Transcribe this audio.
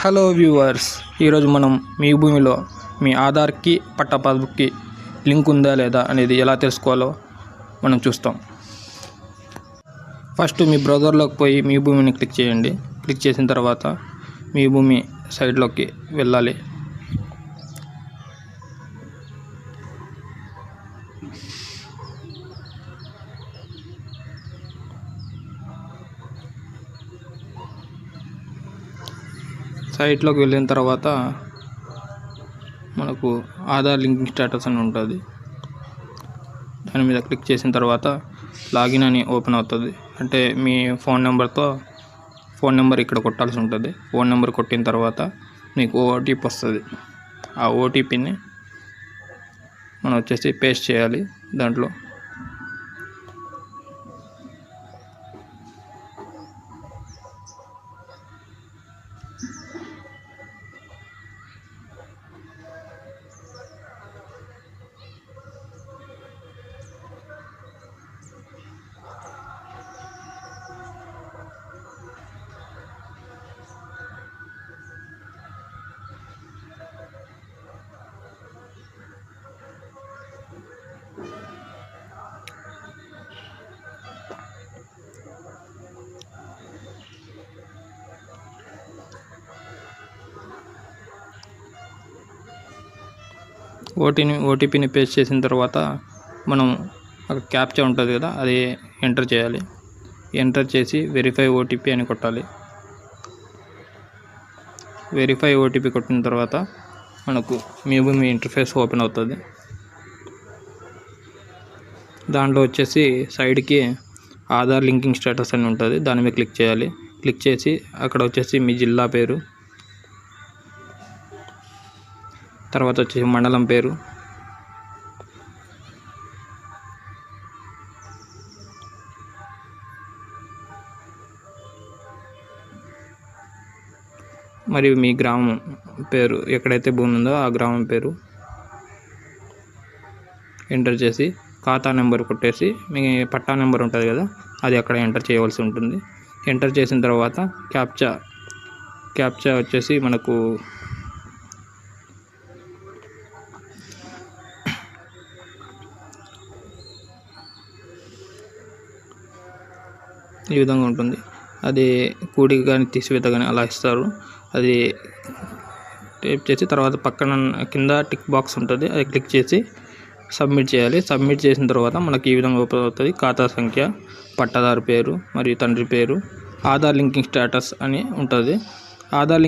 Hello viewers ఈరోజు మనం మీ భూమిలో మీ ఆధార్కి పట్టా పాస్బుక్కి లింక్ ఉందా లేదా అనేది ఎలా తెలుసుకోవాలో మనం చూస్తాం. ఫస్ట్ మీ బ్రౌజర్లోకి పోయి మీ భూమిని క్లిక్ చేయండి. క్లిక్ చేసిన తర్వాత మీ భూమి సైడ్లోకి వెళ్ళాలి. సైట్లోకి వెళ్ళిన తర్వాత మనకు ఆధార్ లింకింగ్ స్టేటస్ అని ఉంటుంది. దాని మీద క్లిక్ చేసిన తర్వాత లాగిన్ అని ఓపెన్ అవుతుంది. అంటే మీ ఫోన్ నెంబర్తో ఫోన్ నెంబర్ ఇక్కడ కొట్టాల్సి ఉంటుంది. ఫోన్ నెంబర్ కొట్టిన తర్వాత మీకు ఓటీపీ వస్తుంది. ఆ ఓటీపీని మనం వచ్చేసి పేస్ట్ చేయాలి. దాంట్లో ఓటీని ఓటీపీని పేస్ట్ చేసిన తర్వాత మనం ఒక క్యాప్చా ఉంటుంది కదా అది ఎంటర్ చేయాలి. ఎంటర్ చేసి వెరిఫై ఓటీపీ అని కొట్టాలి. వెరిఫై ఓటీపీ కొట్టిన తర్వాత మనకు మీ ఇంటర్ఫేస్ ఓపెన్ అవుతుంది. దాంట్లో వచ్చేసి సైడ్కి ఆధార్ లింకింగ్ స్టేటస్ అని ఉంటుంది దాని మీద క్లిక్ చేయాలి. క్లిక్ చేసి అక్కడ వచ్చేసి మీ జిల్లా పేరు తర్వాత వచ్చేసి మండలం పేరు. మరియు మీ గ్రామం పేరు ఎక్కడైతే భూమి ఉందో ఆ గ్రామం పేరు. ఎంటర్ చేసి ఖాతా నెంబర్ కొట్టేసి మీ పట్టా నెంబర్ ఉంటుంది కదా అది అక్కడ ఎంటర్ చేయవలసి ఉంటుంది. ఎంటర్ చేసిన తర్వాత క్యాప్చా క్యాప్చా వచ్చేసి మనకు ఈ విధంగా ఉంటుంది. అది కూడికి కానీ తీసివేత కానీ అలా ఇస్తారు. అది టైప్ చేసి తర్వాత పక్కన కింద టిక్ బాక్స్ ఉంటుంది. అది క్లిక్ చేసి సబ్మిట్ చేయాలి. సబ్మిట్ చేసిన తర్వాత మనకి ఈ విధంగా ఓపెన్ అవుతుంది. ఖాతా సంఖ్య పట్టాదారు పేరు మరియు తండ్రి పేరు ఆధార్ లింకింగ్ స్టేటస్ అని ఉంటుంది. ఆధార్ లింక్